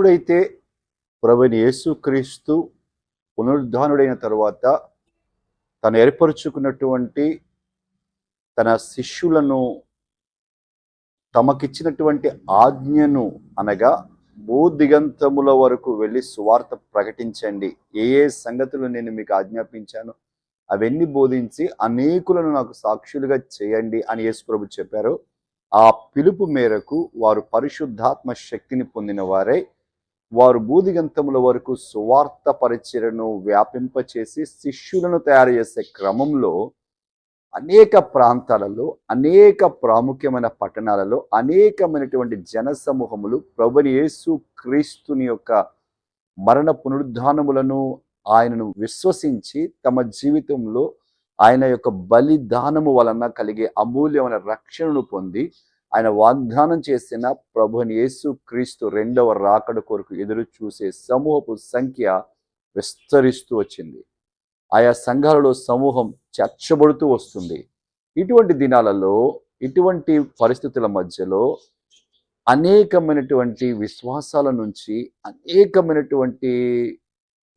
ఎప్పుడైతే ప్రభుని యేసుక్రీస్తు పునరుద్ధానుడైన తర్వాత తను ఏర్పరుచుకున్నటువంటి తన శిష్యులను తమకిచ్చినటువంటి ఆజ్ఞను అనగా భూదిగంతముల వరకు వెళ్ళి సువార్త ప్రకటించండి. ఏ ఏ సంగతులు నేను మీకు ఆజ్ఞాపించాను అవన్నీ బోధించి అనేకులను నాకు సాక్షులుగా చేయండి అని యేసుప్రభు చెప్పారు. ఆ పిలుపు మేరకు వారు పరిశుద్ధాత్మ శక్తిని పొందిన వారై వారు బూదిగంతముల వరకు సువార్త పరిచయను వ్యాపింపచేసి శిష్యులను తయారు చేసే క్రమంలో అనేక ప్రాంతాలలో అనేక ప్రాముఖ్యమైన పట్టణాలలో అనేకమైనటువంటి జన సమూహములు ప్రభుని యేసు క్రీస్తుని యొక్క మరణ పునరుద్ధానములను ఆయనను విశ్వసించి తమ జీవితంలో ఆయన యొక్క బలిదానము వలన కలిగే అమూల్యమైన రక్షణను పొంది ఆయన వాగ్దానం చేసిన ప్రభుని యేసు క్రీస్తు రెండవ రాకడ కొరకు ఎదురు చూసే సమూహపు సంఖ్య విస్తరిస్తూ వచ్చింది. ఆయా సంఘాలలో సమూహం చర్చబడుతూ వస్తుంది. ఇటువంటి దినాలలో ఇటువంటి పరిస్థితుల మధ్యలో అనేకమైనటువంటి విశ్వాసాల నుంచి అనేకమైనటువంటి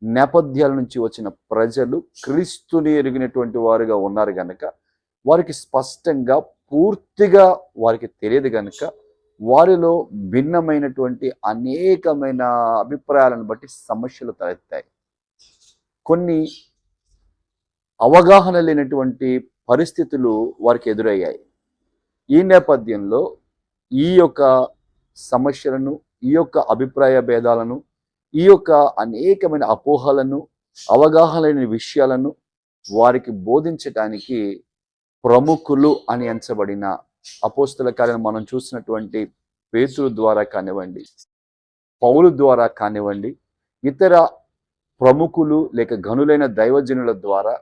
నేపథ్యాల నుంచి వచ్చిన ప్రజలు క్రీస్తుని ఎరిగినటువంటి వారుగా ఉన్నారు కనుక వారికి స్పష్టంగా పూర్తిగా వారికి తెలియదు కనుక వారిలో భిన్నమైనటువంటి అనేకమైన అభిప్రాయాలను బట్టి సమస్యలు తలెత్తాయి. కొన్ని అవగాహన లేనటువంటి పరిస్థితులు వారికి ఎదురయ్యాయి. ఈ నేపథ్యంలో ఈ యొక్క సమస్యలను ఈ యొక్క అభిప్రాయ భేదాలను ఈ యొక్క అనేకమైన అపోహలను అవగాహన లేని విషయాలను వారికి బోధించటానికి ప్రముఖులు అని ఎంచబడిన అపోస్తుల కార్యం మనం చూసినటువంటి పేతుల ద్వారా కానివ్వండి పౌలు ద్వారా కానివ్వండి ఇతర ప్రముఖులు లేక గనులైన దైవజనుల ద్వారా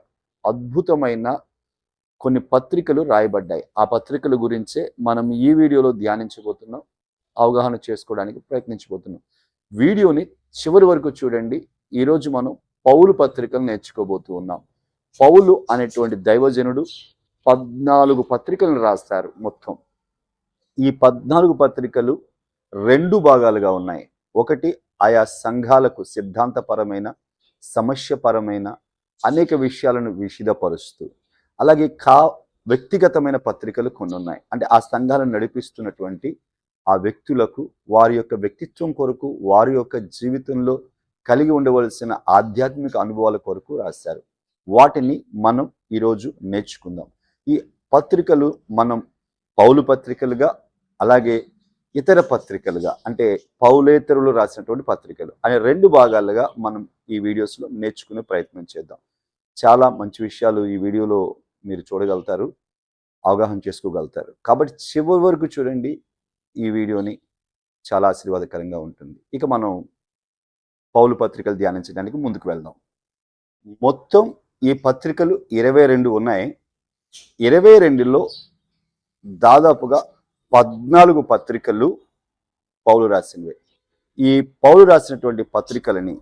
అద్భుతమైన కొన్ని పత్రికలు రాయబడ్డాయి. ఆ పత్రికల గురించే మనం ఈ వీడియోలో ధ్యానించబోతున్నాం. అవగాహన చేసుకోవడానికి ప్రయత్నించబోతున్నాం. వీడియోని చివరి వరకు చూడండి. ఈరోజు మనం పౌలు పత్రికలు నేర్చుకోబోతూ ఉన్నాం. పౌలు అనేటువంటి దైవజనుడు పద్నాలుగు పత్రికలను రాస్తారు మొత్తం. ఈ పద్నాలుగు పత్రికలు రెండు భాగాలుగా ఉన్నాయి. ఒకటి ఆయా సంఘాలకు సిద్ధాంతపరమైన సమస్యపరమైన అనేక విషయాలను విషిదపరుస్తూ అలాగే కా వ్యక్తిగతమైన పత్రికలు కొన్ని ఉన్నాయి. అంటే ఆ సంఘాలను నడిపిస్తున్నటువంటి ఆ వ్యక్తులకు వారి యొక్క వ్యక్తిత్వం కొరకు వారి యొక్క జీవితంలో కలిగి ఉండవలసిన ఆధ్యాత్మిక అనుభవాల కొరకు రాశారు. వాటిని మనం ఈరోజు నేర్చుకుందాం. ఈ పత్రికలు మనం పౌలు పత్రికలుగా అలాగే ఇతర పత్రికలుగా అంటే పౌలేతరులు రాసినటువంటి పత్రికలు అనే రెండు భాగాలుగా మనం ఈ వీడియోస్లో నేర్చుకునే ప్రయత్నం చేద్దాం. చాలా మంచి విషయాలు ఈ వీడియోలో మీరు చూడగలుగుతారు అవగాహన చేసుకోగలుగుతారు. కాబట్టి చివరి వరకు చూడండి ఈ వీడియోని చాలా ఆశీర్వాదకరంగా ఉంటుంది. ఇక మనం పౌలు పత్రికలు ధ్యానించడానికి ముందుకు వెళ్దాం. మొత్తం ఈ పత్రికలు ఇరవై రెండు ఉన్నాయి. ఇరవై రెండులో దాదాపుగా పద్నాలుగు పత్రికలు పౌలు రాసినవే. ఈ పౌలు రాసినటువంటి పత్రికలని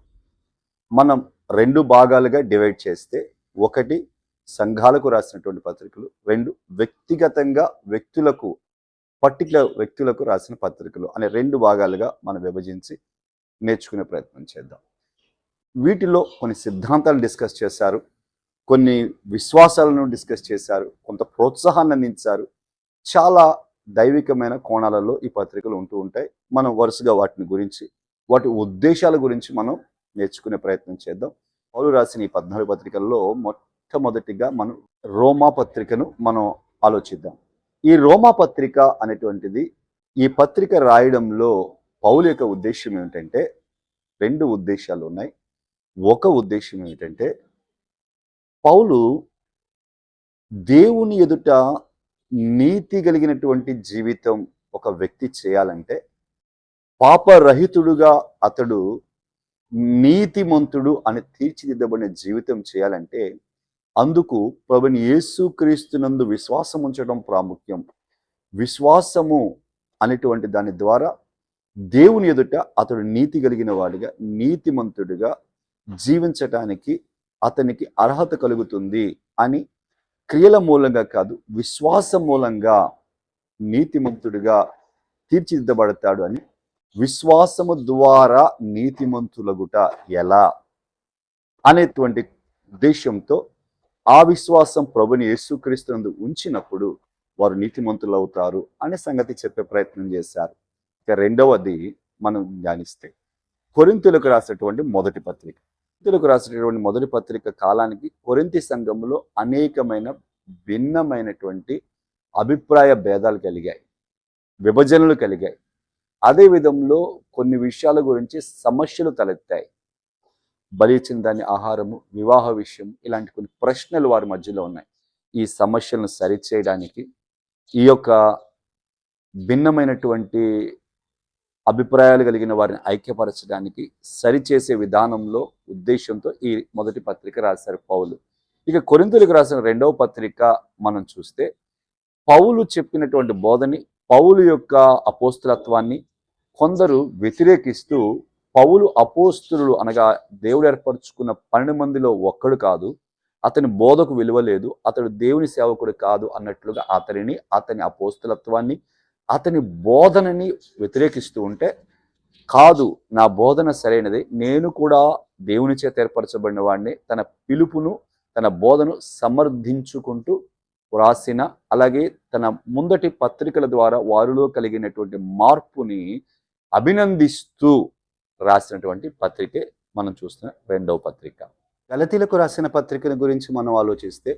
మనం రెండు భాగాలుగా డివైడ్ చేస్తే ఒకటి సంఘాలకు రాసినటువంటి పత్రికలు రెండు వ్యక్తిగతంగా వ్యక్తులకు పర్టికులర్ వ్యక్తులకు రాసిన పత్రికలు అనే రెండు భాగాలుగా మనం విభజించి నేర్చుకునే ప్రయత్నం చేద్దాం. వీటిలో కొన్ని సిద్ధాంతాలు డిస్కస్ చేశారు. కొన్ని విశ్వాసాలను డిస్కస్ చేశారు కొంత ప్రోత్సాహాన్ని అందించారు. చాలా దైవికమైన కోణాలలో ఈ పత్రికలు ఉంటూ ఉంటాయి. మనం వరుసగా వాటిని గురించి వాటి ఉద్దేశాల గురించి మనం నేర్చుకునే ప్రయత్నం చేద్దాం. పౌరు రాసిన ఈ పద్నాలుగు పత్రికల్లో మొట్టమొదటిగా మనం రోమా పత్రికను మనం ఆలోచిద్దాం. ఈ రోమా పత్రిక అనేటువంటిది ఈ పత్రిక రాయడంలో పౌలు యొక్క ఉద్దేశం ఏమిటంటే రెండు ఉద్దేశాలు ఉన్నాయి. ఒక ఉద్దేశం ఏమిటంటే పౌలు దేవుని ఎదుట నీతి కలిగినటువంటి జీవితం ఒక వ్యక్తి చేయాలంటే పాపరహితుడుగా అతడు నీతిమంతుడు అని తీర్చిదిద్దబడిన జీవితం చేయాలంటే అందుకు ప్రభుని యేసుక్రీస్తునందు విశ్వాసం ఉంచడం ప్రాముఖ్యం. విశ్వాసము అనేటువంటి దాని ద్వారా దేవుని ఎదుట అతడు నీతి కలిగిన వాడిగా నీతిమంతుడిగా జీవించటానికి అతనికి అర్హత కలుగుతుంది అని క్రియల మూలంగా కాదు విశ్వాసం మూలంగా నీతిమంతుడిగా తీర్చిదిద్దబడతాడు అని విశ్వాసము ద్వారా నీతిమంతులగుట ఎలా అనేటువంటి ఉద్దేశంతో ఆ విశ్వాసం ప్రభుని యేసుక్రీస్తునందు ఉంచినప్పుడు వారు నీతిమంతులు అవుతారు అనే సంగతి చెప్పే ప్రయత్నం చేశారు. ఇక రెండవది మనం ధ్యానిస్తే కొరింతులకు రాసినటువంటి మొదటి పత్రిక. కొరింతలకు రాసినటువంటి మొదటి పత్రిక కాలానికి కొరింతి సంఘంలో అనేకమైన భిన్నమైనటువంటి అభిప్రాయ భేదాలు కలిగాయి విభజనలు కలిగాయి. అదే విధంలో కొన్ని విషయాల గురించి సమస్యలు తలెత్తాయి. బలి ఇచ్చిన దాని ఆహారము వివాహ విషయం ఇలాంటి కొన్ని ప్రశ్నలు వారి మధ్యలో ఉన్నాయి. ఈ సమస్యలను సరిచేయడానికి ఈ యొక్క భిన్నమైనటువంటి అభిప్రాయాలు కలిగిన వారిని ఐక్యపరచడానికి సరిచేసే విధానంలో ఉద్దేశంతో ఈ మొదటి పత్రిక రాశారు పౌలు. ఇక కొరింతలకు రాసిన రెండవ పత్రిక మనం చూస్తే పౌలు చెప్పినటువంటి బోధని పౌలు యొక్క అపోస్తులత్వాన్ని కొందరు వ్యతిరేకిస్తూ పౌలు అపోస్తులు అనగా దేవుడు ఏర్పరచుకున్న పన్నెండు మందిలో ఒక్కడు కాదు అతని బోధకు విలువ లేదు అతడు దేవుని సేవకుడు కాదు అన్నట్లుగా అతనిని అతని అపోస్తులత్వాన్ని అతని బోధనని వ్యతిరేకిస్తూ ఉంటే కాదు నా బోధన సరైనది. నేను కూడా దేవుని చేత ఏర్పరచబడిన వాడిని. తన పిలుపును తన బోధను సమర్థించుకుంటూ వ్రాసిన అలాగే తన ముందటి పత్రికల ద్వారా వారిలో కలిగినటువంటి మార్పుని అభినందిస్తూ రాసినటువంటి పత్రికే మనం చూస్తున్న రెండవ పత్రిక. గలతీలకు రాసిన పత్రికల గురించి మనం ఆలోచిస్తే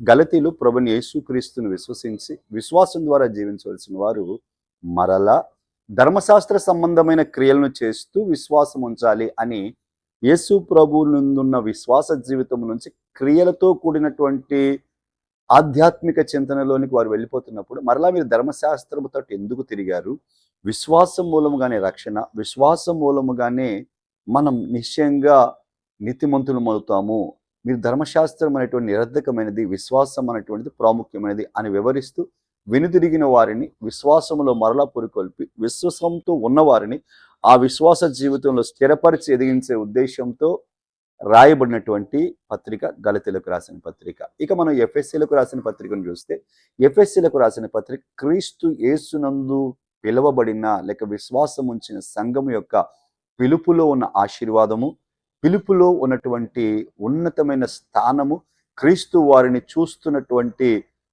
గలతీలు ప్రభుని యేసుక్రీస్తును విశ్వసించి విశ్వాసం ద్వారా జీవించవలసిన వారు మరలా ధర్మశాస్త్ర సంబంధమైన క్రియలను చేస్తూ విశ్వాసం ఉంచాలి అని యేసు ప్రభు నుందున్న విశ్వాస జీవితం నుంచి క్రియలతో కూడినటువంటి ఆధ్యాత్మిక చింతనలోనికి వారు వెళ్ళిపోతున్నప్పుడు మరలా మీరు ధర్మశాస్త్రముతో ఎందుకు తిరిగారు? విశ్వాసం మూలముగానే రక్షణ విశ్వాసం మూలముగానే మనం నిశ్చయంగా నీతిమంతులు అవుతాము. మీరు ధర్మశాస్త్రం అనేటువంటి నిరర్ధకమైనది విశ్వాసం అనేటువంటిది ప్రాముఖ్యమైనది అని వివరిస్తూ వెనుదిరిగిన వారిని విశ్వాసములో మరలా పురికొల్పి విశ్వాసంతో ఉన్నవారిని ఆ విశ్వాస జీవితంలో స్థిరపరిచి ఎదిగించే ఉద్దేశంతో రాయబడినటువంటి పత్రిక గలతీలకు రాసిన పత్రిక. ఇక మనం ఎఫ్ఎస్సీలకు రాసిన పత్రికను చూస్తే ఎఫ్ఎస్సీలకు రాసిన పత్రిక క్రీస్తు యేసునందు పిలువబడిన లేక విశ్వాసం ఉంచిన సంఘం యొక్క పిలుపులో ఉన్న ఆశీర్వాదము పిలుపులో ఉన్నటువంటి ఉన్నతమైన స్థానము క్రీస్తు వారిని చూస్తున్నటువంటి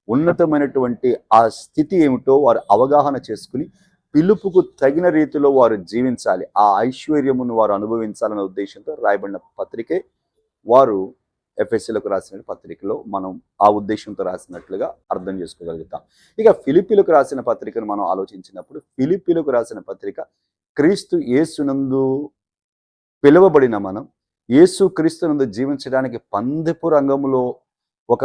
ఉన్నతమైనటువంటి ఆ స్థితి ఏమిటో వారు అవగాహన చేసుకుని పిలుపుకు తగిన రీతిలో వారు జీవించాలి. ఆ ఐశ్వర్యమును వారు అనుభవించాలనే ఉద్దేశంతో రాయబడిన పత్రికే వారు ఎఫ్ఎస్సీలకు రాసిన పత్రికలో మనం ఆ ఉద్దేశంతో రాసినట్లుగా అర్థం చేసుకోగలుగుతాం. ఇక ఫిలిపిలకు రాసిన పత్రికను మనం ఆలోచించినప్పుడు ఫిలిపిలకు రాసిన పత్రిక క్రీస్తు యేసునందు పిలువబడిన మనం యేసు క్రీస్తునందు జీవించడానికి పందెపు రంగంలో ఒక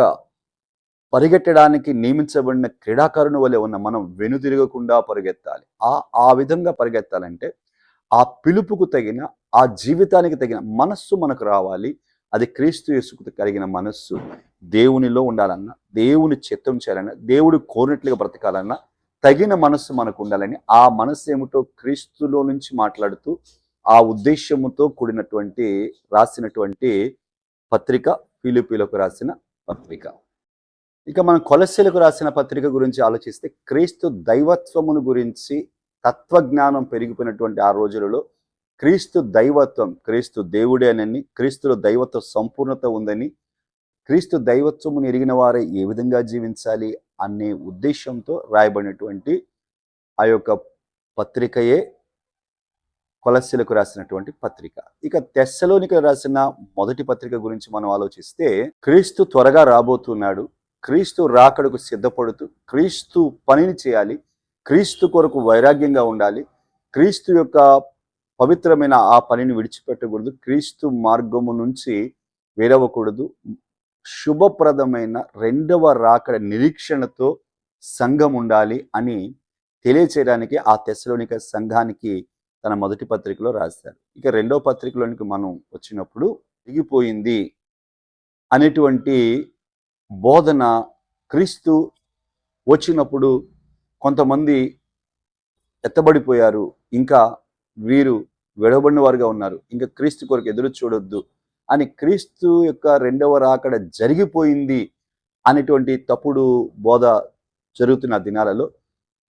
పరిగెట్టడానికి నియమించబడిన క్రీడాకారుని వలె ఉన్న మనం వెనుతిరగకుండా పరిగెత్తాలి. ఆ ఆ విధంగా పరిగెత్తాలంటే ఆ పిలుపుకు తగిన ఆ జీవితానికి తగిన మనస్సు మనకు రావాలి. అది క్రీస్తు యేసుకు కలిగిన మనస్సు. దేవునిలో ఉండాలన్నా దేవుని చిత్తం చేయాలన్నా దేవుడు కోరినట్లుగా బ్రతకాలన్నా తగిన మనస్సు మనకు ఉండాలని ఆ మనస్సు ఏమిటో క్రీస్తులో నుంచి మాట్లాడుతూ ఆ ఉద్దేశ్యముతో కూడినటువంటి రాసినటువంటి పత్రిక ఫిలిపీలకు రాసిన పత్రిక. ఇక మనం కొలసీలకు రాసిన పత్రిక గురించి ఆలోచిస్తే క్రీస్తు దైవత్వమును గురించి తత్వజ్ఞానం పెరిగిపోయినటువంటి ఆ రోజులలో క్రీస్తు దైవత్వం క్రీస్తు దేవుడే అని క్రీస్తులో దైవత్వ సంపూర్ణత ఉందని క్రీస్తు దైవత్వమును ఎరిగిన వారే ఏ విధంగా జీవించాలి అనే ఉద్దేశంతో రాయబడినటువంటి ఆ యొక్క పత్రికయే కొలస్సీలకు రాసినటువంటి పత్రిక. ఇక తెస్సలోనికి రాసిన మొదటి పత్రిక గురించి మనం ఆలోచిస్తే క్రీస్తు త్వరగా రాబోతున్నాడు. క్రీస్తు రాకడకు సిద్ధపడుతూ క్రీస్తు పనిని చేయాలి. క్రీస్తు కొరకు వైరాగ్యంగా ఉండాలి. క్రీస్తు యొక్క పవిత్రమైన ఆ పనిని విడిచిపెట్టకూడదు. క్రీస్తు మార్గము నుంచి వేరవకూడదు. శుభప్రదమైన రెండవ రాకడ నిరీక్షణతో సంఘం ఉండాలి అని తెలియచేయడానికి ఆ తెశలోనిక సంఘానికి తన మొదటి పత్రికలో రాశారు. ఇక రెండో పత్రికలోనికి మనం వచ్చినప్పుడు దిగిపోయింది అనేటువంటి బోధన క్రీస్తు వచ్చినప్పుడు కొంతమంది ఎత్తబడిపోయారు. ఇంకా వీరు విడబడిన వారుగా ఉన్నారు. ఇంకా క్రీస్తు కొరకు ఎదురు చూడొద్దు అని క్రీస్తు యొక్క రెండవ రాకడ జరిగిపోయింది అనేటువంటి తప్పుడు బోధ జరుగుతున్న దినాలలో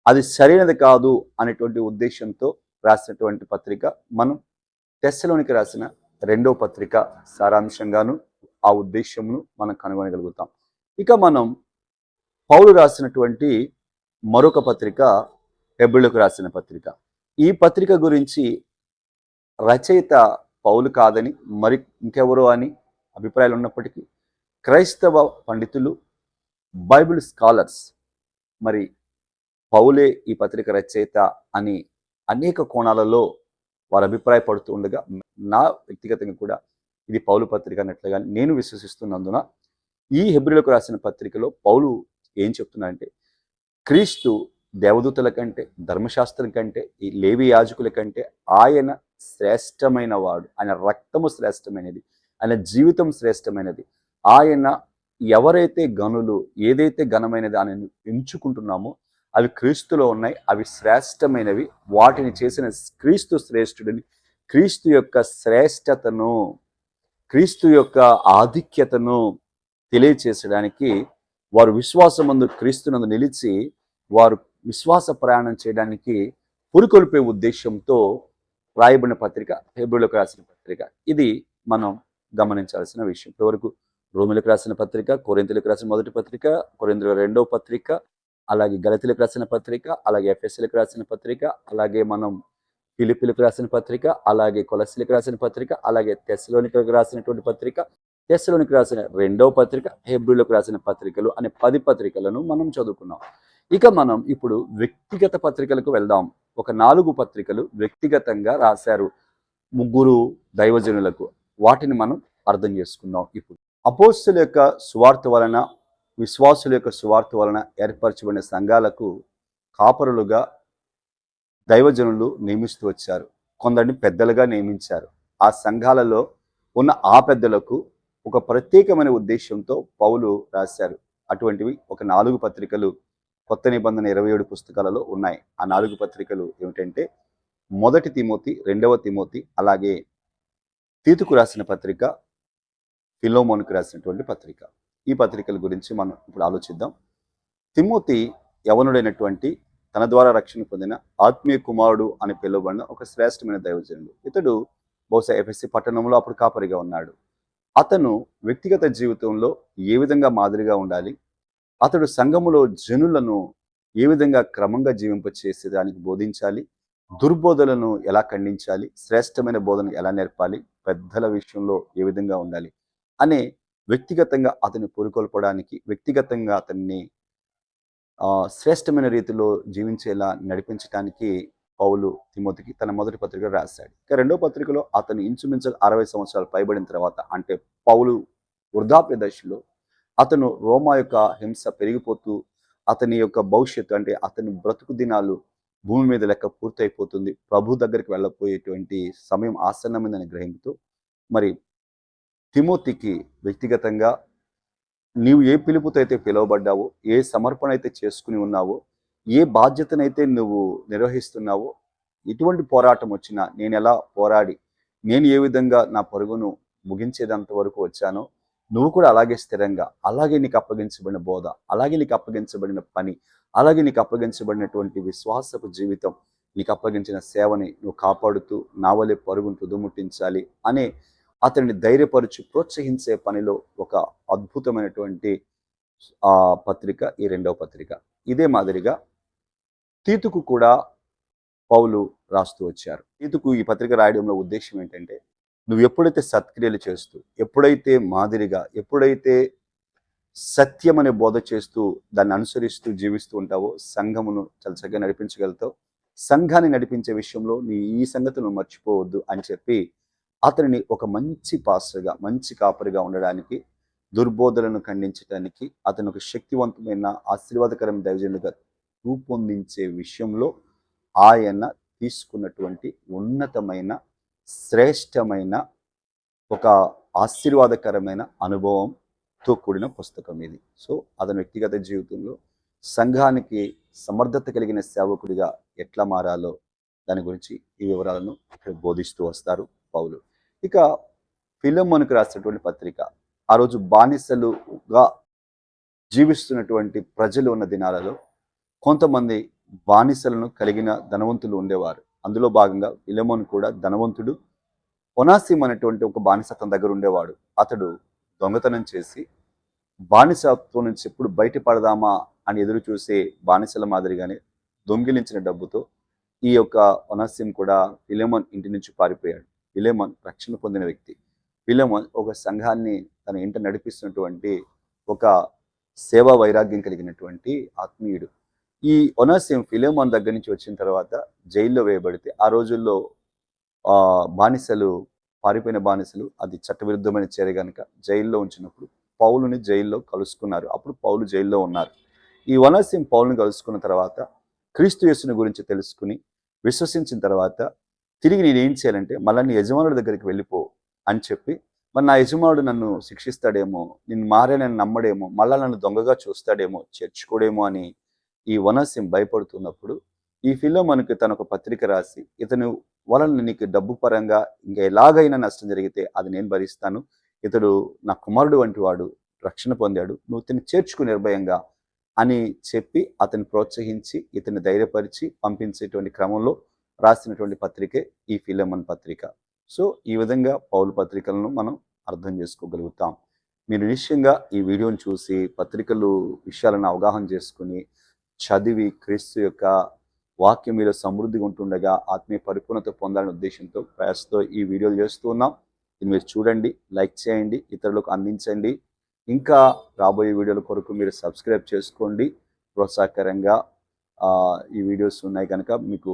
అది సరైనది కాదు అనేటువంటి ఉద్దేశంతో రాసినటువంటి పత్రిక. మనం టెస్ట్లోనికి రాసిన రెండో పత్రిక సారాంశంగాను ఆ ఉద్దేశమును మనం కనుగొనగలుగుతాం. ఇక మనం పౌలు రాసినటువంటి మరొక పత్రిక హెబుళ్ళకు రాసిన పత్రిక. ఈ పత్రిక గురించి రచయిత పౌలు కాదని మరి ఇంకెవరో అని అభిప్రాయాలు ఉన్నప్పటికీ క్రైస్తవ పండితులు బైబిల్ స్కాలర్స్ మరి పౌలే ఈ పత్రిక రచయిత అని అనేక కోణాలలో వారు అభిప్రాయపడుతూ ఉండగా నా వ్యక్తిగతంగా కూడా ఇది పౌలు పత్రిక అన్నట్లుగా నేను విశ్వసిస్తున్నందున ఈ హెబ్రిలకు రాసిన పత్రికలో పౌలు ఏం చెప్తున్నాడంటే క్రీస్తు దేవదూతల కంటే ధర్మశాస్త్రం కంటే ఈ లేవి యాజకుల కంటే ఆయన శ్రేష్టమైన వాడు. ఆయన రక్తము శ్రేష్టమైనది. ఆయన జీవితం శ్రేష్టమైనది. ఆయన ఎవరైతే గనులు ఏదైతే ఘనమైనది ఆయన ఎంచుకుంటున్నామో అవి క్రీస్తులో ఉన్నాయి. అవి శ్రేష్టమైనవి. వాటిని చేసిన క్రీస్తు శ్రేష్ఠుడిని క్రీస్తు యొక్క శ్రేష్టతను క్రీస్తు యొక్క ఆధిక్యతను తెలియచేసడానికి వారు విశ్వాసమందు క్రీస్తునందు నిలిచి వారు విశ్వాస ప్రయాణం చేయడానికి పురుకొల్పే ఉద్దేశంతో రాయబడిన పత్రిక ఫిబ్రవరిలోకి రాసిన పత్రిక. ఇది మనం గమనించాల్సిన విషయం. ఇప్పటివరకు రోమిలకు రాసిన పత్రిక కొరింతలకు రాసిన మొదటి పత్రిక కొరింతలకు రెండవ పత్రిక అలాగే గలతీలకు రాసిన పత్రిక అలాగే ఎఫ్ఎస్సీలకు రాసిన పత్రిక అలాగే మనం పిలిపిలకు రాసిన పత్రిక అలాగే కొలసిలకు రాసిన పత్రిక అలాగే తెస్సలోనికలకు రాసినటువంటి పత్రిక తెస్సలోనికి రాసిన రెండవ పత్రిక హెబ్రిలకు రాసిన పత్రికలు అనే పది పత్రికలను మనం చదువుకున్నాం. ఇక మనం ఇప్పుడు వ్యక్తిగత పత్రికలకు వెళ్దాం. ఒక నాలుగు పత్రికలు వ్యక్తిగతంగా రాశారు ముగ్గురు దైవజనులకు. వాటిని మనం అర్థం చేసుకుందాం ఇప్పుడు. అపోస్తుల యొక్క సువార్త వలన విశ్వాసుల యొక్క సువార్త వలన ఏర్పరచబడిన సంఘాలకు కాపరులుగా దైవజనులు నియమిస్తూ వచ్చారు. కొందరిని పెద్దలుగా నియమించారు. ఆ సంఘాలలో ఉన్న ఆ పెద్దలకు ఒక ప్రత్యేకమైన ఉద్దేశంతో పౌలు రాశారు. అటువంటివి ఒక నాలుగు పత్రికలు కొత్త నిబంధన ఇరవై ఏడు పుస్తకాలలో ఉన్నాయి. ఆ నాలుగు పత్రికలు ఏమిటంటే మొదటి తిమోతి రెండవ తిమోతి అలాగే తీతుకు రాసిన పత్రిక ఫిలోమోన్కు రాసినటువంటి పత్రిక. ఈ పత్రికల గురించి మనం ఇప్పుడు ఆలోచిద్దాం. తిమోతి యవనుడైనటువంటి తన ద్వారా రక్షణ పొందిన ఆత్మీయ కుమారుడు అని పిలువబడిన ఒక శ్రేష్టమైన దైవజనుడు. ఇతడు బహుశా ఎఫ్ఎస్సి పట్టణంలో అప్పుడు కాపరిగా ఉన్నాడు. అతను వ్యక్తిగత జీవితంలో ఏ విధంగా మాదిరిగా ఉండాలి? అతడు సంఘములో జనులను ఏ విధంగా క్రమంగా జీవింపచేసే దానికి బోధించాలి? దుర్బోధలను ఎలా ఖండించాలి? శ్రేష్టమైన బోధన ఎలా నేర్పాలి? పెద్దల విషయంలో ఏ విధంగా ఉండాలి? అనే వ్యక్తిగతంగా అతన్ని పురుకొల్పడానికి వ్యక్తిగతంగా అతన్ని ఆ, శ్రేష్టమైన రీతిలో జీవించేలా నడిపించడానికి పౌలు తిమోతికి తన మొదటి పత్రిక రాశాడు. ఇక రెండో పత్రికలో అతను ఇంచుమించు అరవై సంవత్సరాలు పైబడిన తర్వాత అంటే పౌలు వృద్ధాప్య దశలో అతను రోమా యొక్క హింస పెరిగిపోతూ అతని యొక్క భవిష్యత్తు అంటే అతని బ్రతుకు దినాలు భూమి మీద లెక్క పూర్తయిపోతుంది. ప్రభు దగ్గరికి వెళ్ళపోయేటువంటి సమయం ఆసన్నమైందని గ్రహింపుతూ మరి తిమోతికి వ్యక్తిగతంగా నీవు ఏ పిలుపుతో అయితే పిలువబడ్డావో ఏ సమర్పణ అయితే చేసుకుని ఉన్నావో ఏ బాధ్యతనైతే నువ్వు నిర్వహిస్తున్నావో ఎటువంటి పోరాటం వచ్చినా నేను ఎలా పోరాడి నేను ఏ విధంగా నా పరుగును ముగించేదంత వరకు వచ్చానో నువ్వు కూడా అలాగే స్థిరంగా అలాగే నీకు అప్పగించబడిన బోధ అలాగే నీకు అప్పగించబడిన పని అలాగే నీకు అప్పగించబడినటువంటి విశ్వాసపు జీవితం నీకు అప్పగించిన సేవని నువ్వు కాపాడుతూ నా వలె పరుగును తుదుముట్టించాలి అనే అతన్ని ధైర్యపరుచు ప్రోత్సహించే పనిలో ఒక అద్భుతమైనటువంటి ఆ పత్రిక ఈ రెండవ పత్రిక. ఇదే మాదిరిగా తీతుకు కూడా పౌలు రాస్తూ వచ్చారు. తీతుకు ఈ పత్రిక రాయడంలో ఉద్దేశం ఏంటంటే నువ్వు ఎప్పుడైతే సత్క్రియలు చేస్తూ ఎప్పుడైతే మాదిరిగా ఎప్పుడైతే సత్యం అనే బోధ చేస్తూ దాన్ని అనుసరిస్తూ జీవిస్తూ ఉంటావో సంఘమును చాలా చక్కగా నడిపించగలుగుతావు సంఘాన్ని నడిపించే విషయంలో నీ ఈ సంగతులను మర్చిపోవద్దు అని చెప్పి అతనిని ఒక మంచి పాస్టర్గా మంచి కాపరిగా ఉండడానికి దుర్బోధలను ఖండించడానికి అతను ఒక శక్తివంతమైన ఆశీర్వాదకరమైన దైవజనుడిగా రూపొందించే విషయంలో ఆయన తీసుకున్నటువంటి ఉన్నతమైన శ్రేష్టమైన ఒక ఆశీర్వాదకరమైన అనుభవంతో కూడిన పుస్తకం ఇది. సో అతని వ్యక్తిగత జీవితంలో సంఘానికి సమర్థత కలిగిన సేవకుడిగా ఎట్లా మారాలో దాని గురించి ఈ వివరాలను ఇక్కడ బోధిస్తూ వస్తారు పౌలు. ఇక ఫిలమోనికి రాసినటువంటి పత్రిక. ఆ రోజు బానిసలుగా జీవిస్తున్నటువంటి ప్రజలు ఉన్న దినాలలో కొంతమంది బానిసలను కలిగిన ధనవంతులు ఉండేవారు. అందులో భాగంగా ఫిలమోన్ కూడా ధనవంతుడు ఒనాసిం అనేటువంటి ఒక బానిస అతని దగ్గర ఉండేవాడు. అతడు దొంగతనం చేసి బానిసత్వం నుంచి ఎప్పుడు బయటపడదామా అని ఎదురు చూసే బానిసల మాదిరిగానే దొంగిలించిన డబ్బుతో ఈ యొక్క ఒనాసిం కూడా ఫిలమోన్ ఇంటి నుంచి పారిపోయాడు. ఫిలెమోన్ రక్షణ పొందిన వ్యక్తి. ఫిలేమన్ ఒక సంఘాన్ని తన ఇంట నడిపిస్తున్నటువంటి ఒక సేవా వైరాగ్యం కలిగినటువంటి ఆత్మీయుడు. ఈ ఒనాసిం ఫిలేమాన్ దగ్గర నుంచి వచ్చిన తర్వాత జైల్లో వేయబడితే ఆ రోజుల్లో బానిసలు పారిపోయిన బానిసలు అది చట్టవిరుద్ధమైన చర్య కనుక జైల్లో ఉంచినప్పుడు పౌలుని జైల్లో కలుసుకున్నారు. అప్పుడు పౌలు జైల్లో ఉన్నారు. ఈ వనసిం పౌలుని కలుసుకున్న తర్వాత క్రీస్తు యేసుని గురించి తెలుసుకుని విశ్వసించిన తర్వాత తిరిగి నేను ఏం చేయాలంటే మళ్ళీ నీ యజమానుడి దగ్గరికి వెళ్ళిపో అని చెప్పి మరి నా యజమానుడు నన్ను శిక్షిస్తాడేమో నిన్ను మారే నన్ను నమ్మడేమో మళ్ళా నన్ను దొంగగా చూస్తాడేమో చేర్చుకోడేమో అని ఈ వనస్యం భయపడుతున్నప్పుడు ఈ ఫిల్లో మనకి తన ఒక పత్రిక రాసి ఇతను వలన నీకు డబ్బు పరంగా ఇంకా ఎలాగైనా నష్టం జరిగితే అది నేను భరిస్తాను. ఇతడు నా కుమారుడు వంటి వాడు రక్షణ పొందాడు నువ్వు ఇతన్ని చేర్చుకు నిర్భయంగా అని చెప్పి అతన్ని ప్రోత్సహించి ఇతన్ని ధైర్యపరిచి పంపించేటువంటి క్రమంలో రాసినటువంటి పత్రికే ఈ ఫిలమన్ పత్రిక. సో ఈ విధంగా పౌలు పత్రికలను మనం అర్థం చేసుకోగలుగుతాం. మీరు నిశ్చయంగా ఈ వీడియోని చూసి పత్రికలు విషయాలను అవగాహన చేసుకుని చదివి క్రీస్తు యొక్క వాక్యం మీద సమృద్ధిగా ఉంటుండగా ఆత్మీయ పరిపూర్ణత పొందాలనే ఉద్దేశంతో ప్రయాసతో ఈ వీడియోలు చేస్తూ ఉన్నాం. ఇది మీరు చూడండి లైక్ చేయండి ఇతరులకు అందించండి. ఇంకా రాబోయే వీడియోల కొరకు మీరు సబ్స్క్రైబ్ చేసుకోండి. ప్రోత్సాహకరంగా ఈ వీడియోస్ ఉన్నాయి కనుక మీకు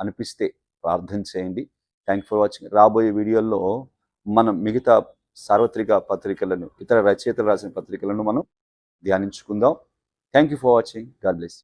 అనిపిస్తే ప్రార్థన చేయండి. థ్యాంక్ ఫర్ వాచింగ్ రాబోయే వీడియోల్లో మనం మిగతా సార్వత్రిక పత్రికలను ఇతర రచయితలు రాసిన పత్రికలను మనం ధ్యానించుకుందాం. Thank you for watching God bless